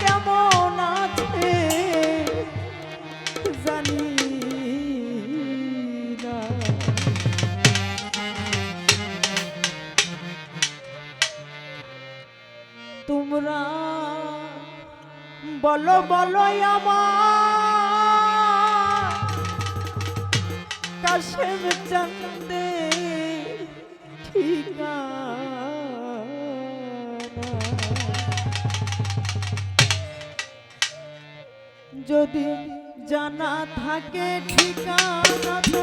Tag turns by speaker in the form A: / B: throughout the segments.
A: কেমন আছে? জানি তোমরা বলো বলো আমার যদি জানা থাকে ঠিকানা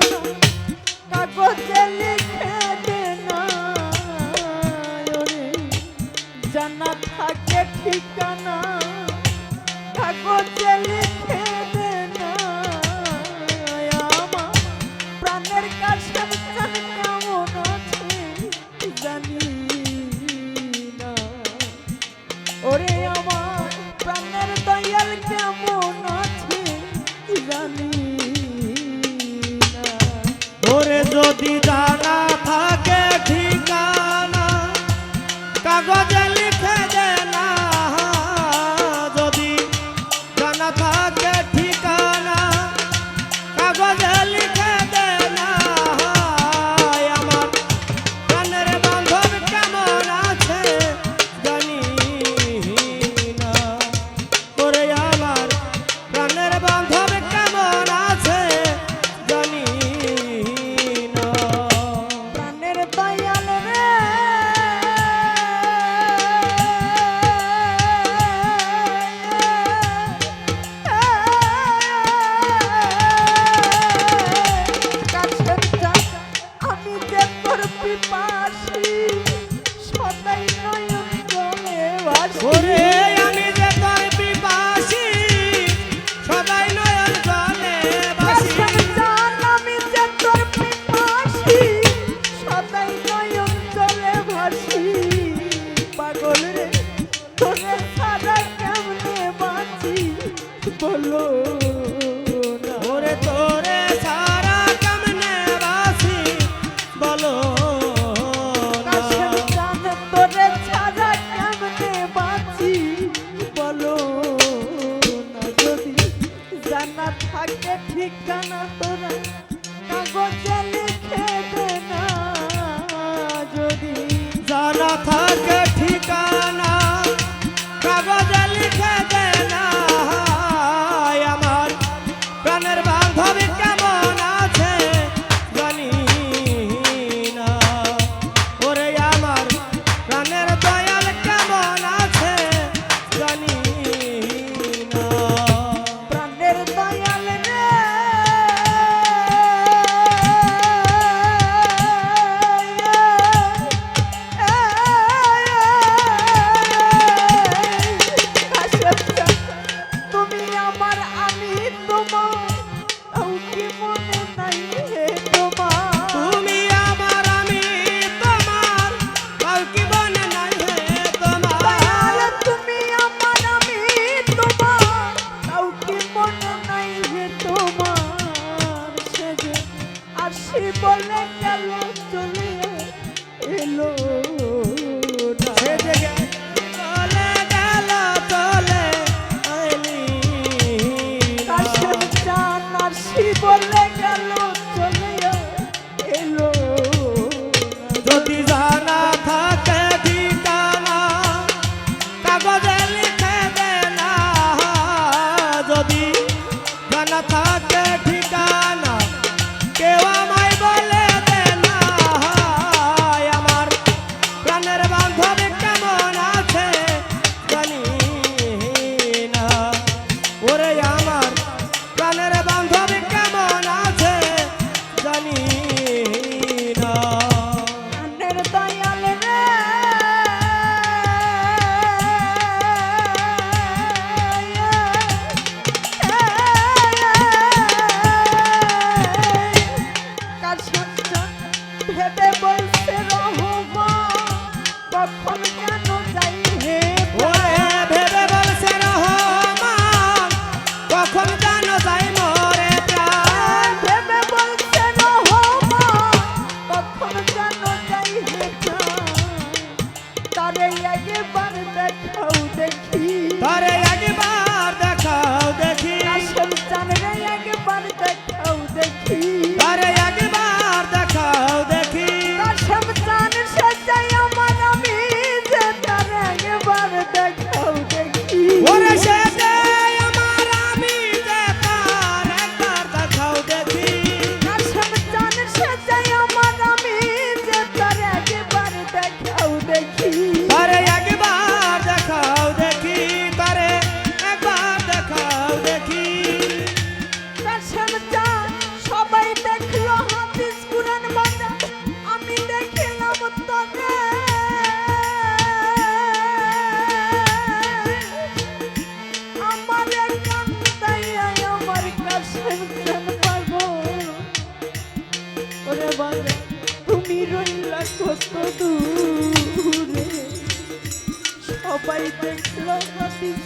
A: আমি দেখলাম হাতিস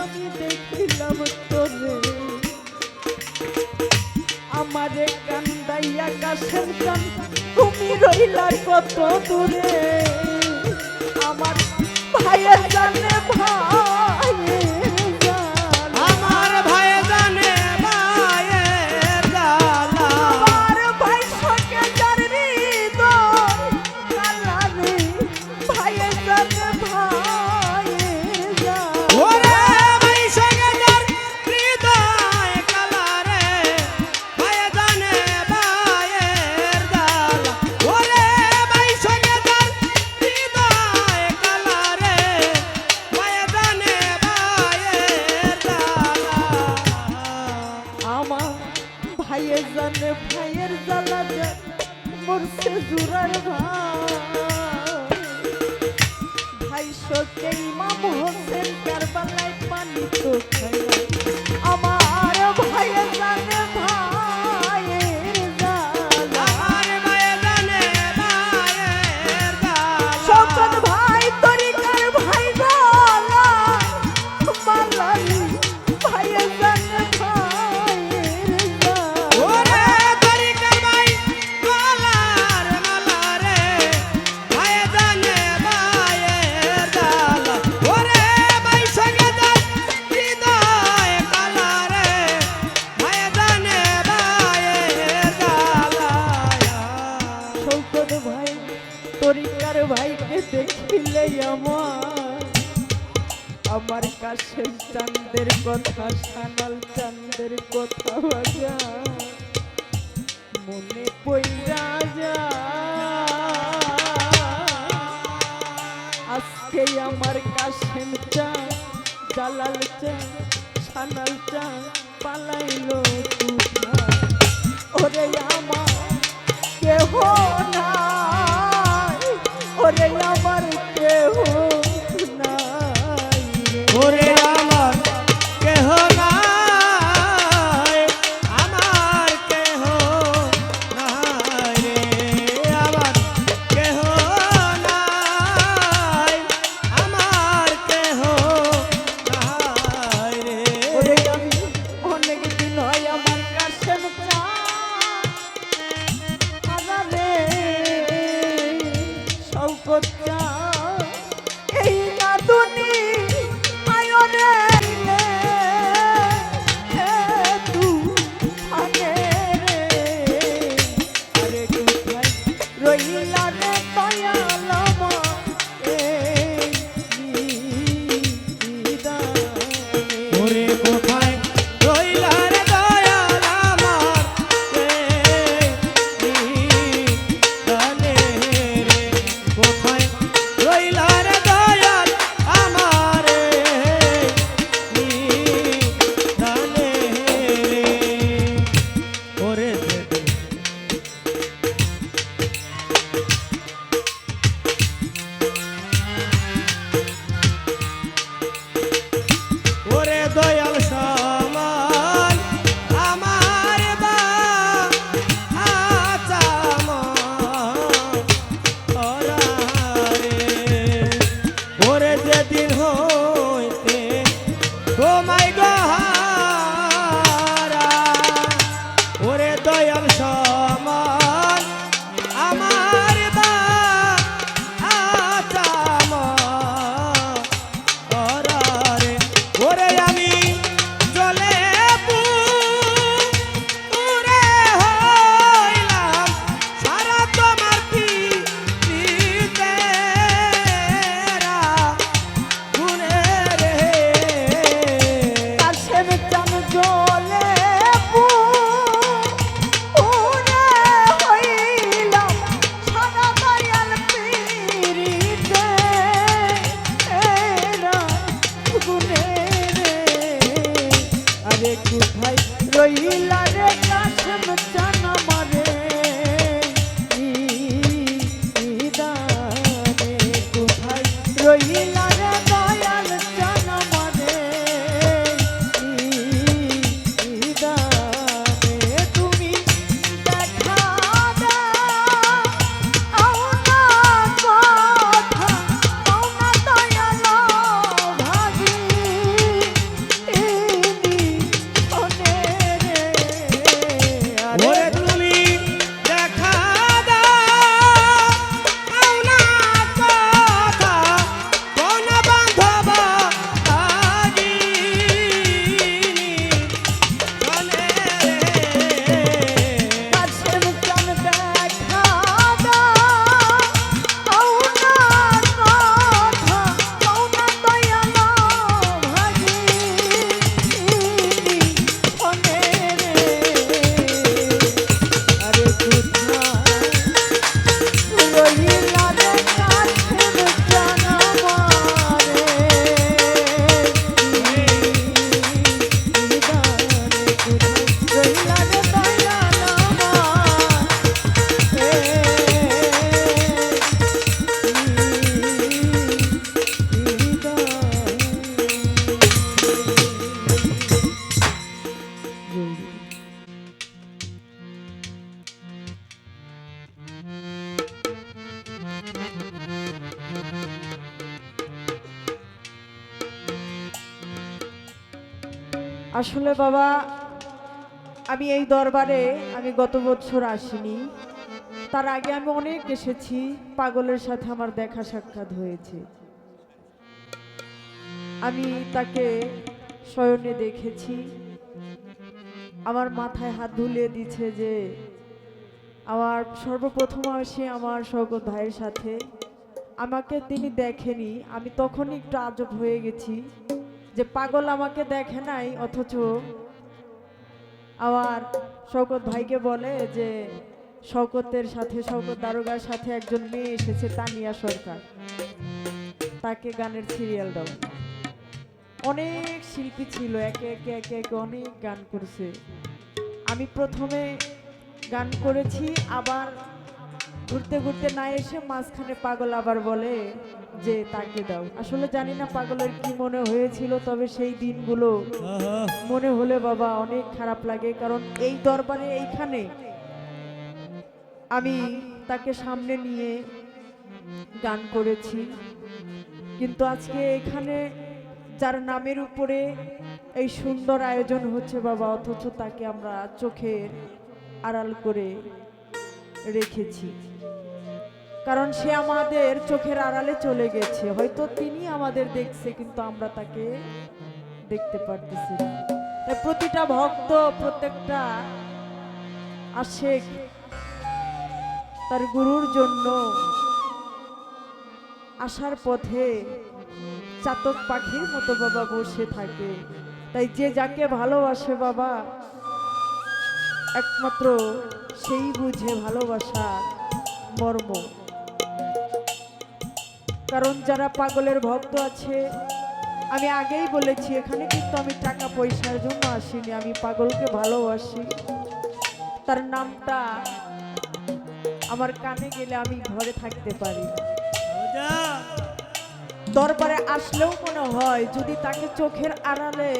A: আমি দেখিলাম তোরে। আমারে কান্দাই আকাশের কান তুমি আমার ভাইয়ের জানে
B: ভাই।
A: i'm Kazakhstan. আরে কোথায় রইলা রে
B: কাশেম জানা মারে
A: আসলে বাবা, আমি এই দরবারে আমি গত বছর আসিনি। তার আগে আমি অনেক এসেছি, পাগলের সাথে আমার দেখা সাক্ষাৎ হয়েছে। আমি তাকে শয়নে দেখেছি। আমার মাথায় হাত ধুলিয়ে দিচ্ছে যে আমার সর্বপ্রথম আসে আমার সৌগত ভাইয়ের সাথে। আমাকে তিনি দেখেনি, আমি তখনই একটু আজব হয়ে গেছি। যে পাগল আমাকে দেখে নাই, অথচ আমার শওকত ভাইকে বলে যে শওকতের সাথে, শওকত দারোগার সাথে একজন মেয়ে এসেছে, তানিয়া সরকার। তাকে গানের সিরিয়াল দাও। অনেক শিল্পী ছিল, একে একে একে একে অনেক গান করছে। আমি প্রথমে গান করেছি, আবার ঘুরতে ঘুরতে না এসে মাঝখানে পাগল আবার বলে যে তাকে দাও। আসলে জানি না পাগলের কি মনে হয়েছিল তবে সেই দিনগুলো মনে হলে বাবা অনেক খারাপ লাগে কারণ এই দরবারে এইখানে আমি তাকে সামনে নিয়ে গান করেছি। কিন্তু আজকে এখানে যার নামের উপরে এই সুন্দর আয়োজন হচ্ছে বাবা অথচ তাকে আমরা চোখের আড়াল করে রেখেছি। কারণ সে আমাদের চোখের আড়ালে চলে গেছে। হয়তো তিনি আমাদের দেখছে, কিন্তু আমরা তাকে দেখতে পারতেছি। তাই প্রতিটা ভক্ত, প্রত্যেকটা আশেক তার গুরুর জন্য আসার পথে চাতক পাখির মতো বাবা বসে থাকে। তাই যে যাকে ভালোবাসে বাবা, একমাত্র সেই বুঝে ভালোবাসার মর্ম। কারণ যারা পাগলের ভক্ত আছে আমি আগেই বলেছি এখানে কিন্তু আমি টাকা পয়সার জন্য আসিনি আমি পাগলকে ভালোবাসি। তার নামটা আমার কানে গেলে আমি ঘরে থাকতে পারি। দরবারে আসলেও মনে হয় যদি তাকে চোখের আড়ালে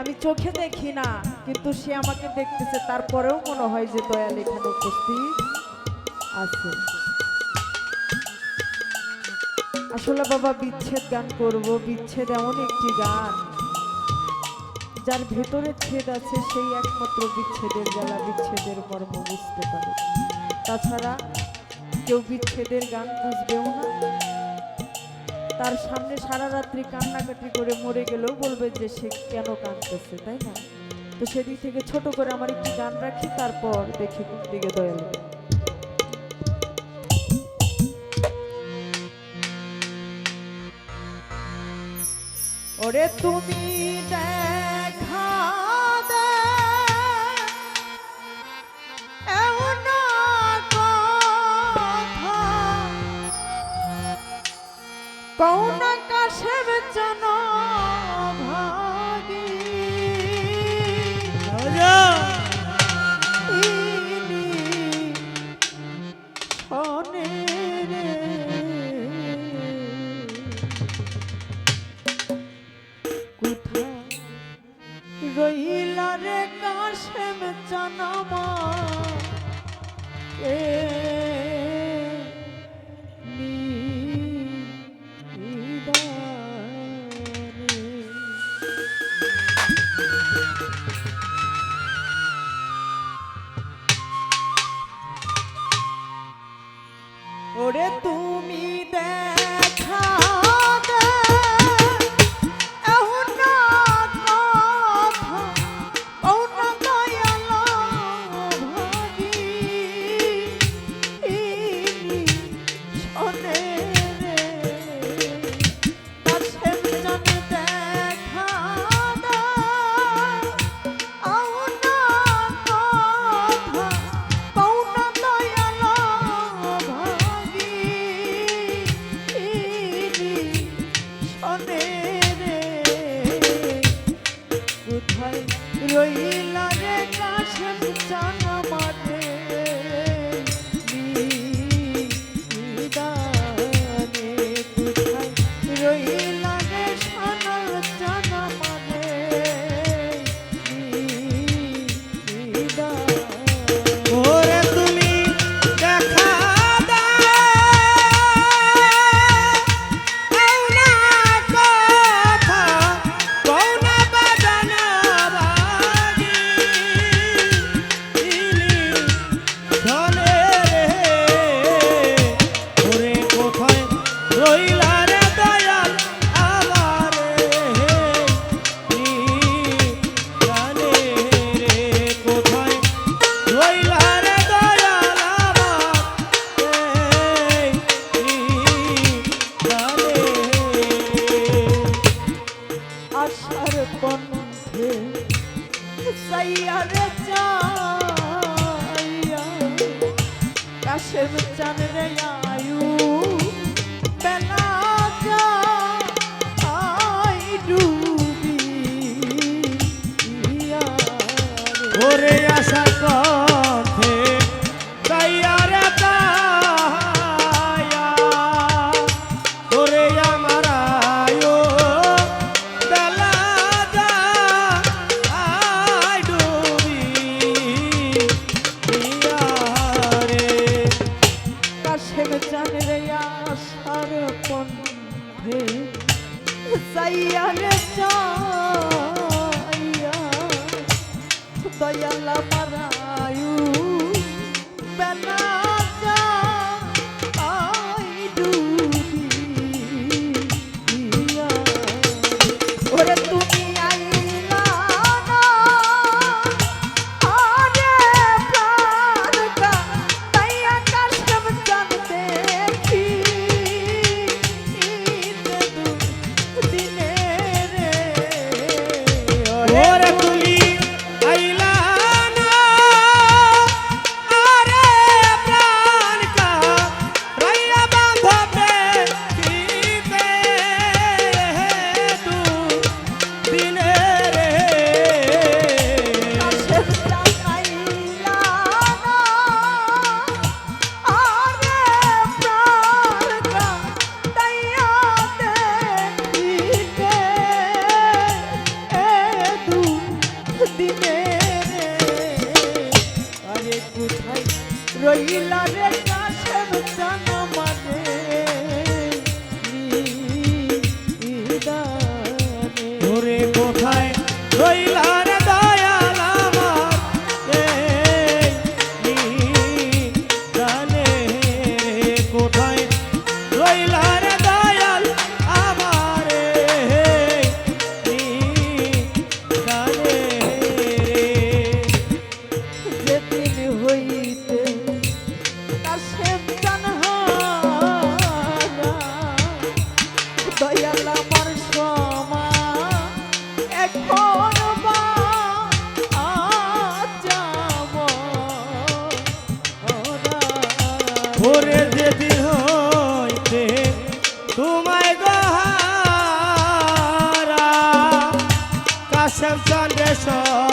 A: আমি চোখে দেখি না কিন্তু সে আমাকে দেখতেছে তারপরেও মনে হয় যে দয়াল এখানে উপস্থিত আছে। আসলে বাবা বিচ্ছেদ গান করব, বিচ্ছেদ এমন একটি গান। যার ভেতরে ছেদ আছে, সেই একমাত্র বিচ্ছেদের জ্বালা, বিচ্ছেদের মর্ম বুঝতে পারে। তাছাড়া কেউ বিচ্ছেদের গান বুঝবেও না। তার সামনে সারা রাত্রি কান্নাকাটি করে মরে গেলেও বলবে যে সে কেন কাঁদতেছে, তাই না? তো সেদিক থেকে ছোট করে আমার একটি গান রাখি, তারপর দেখি দিকে দয়া লাগে ওরে তুমি জানামা কাশেম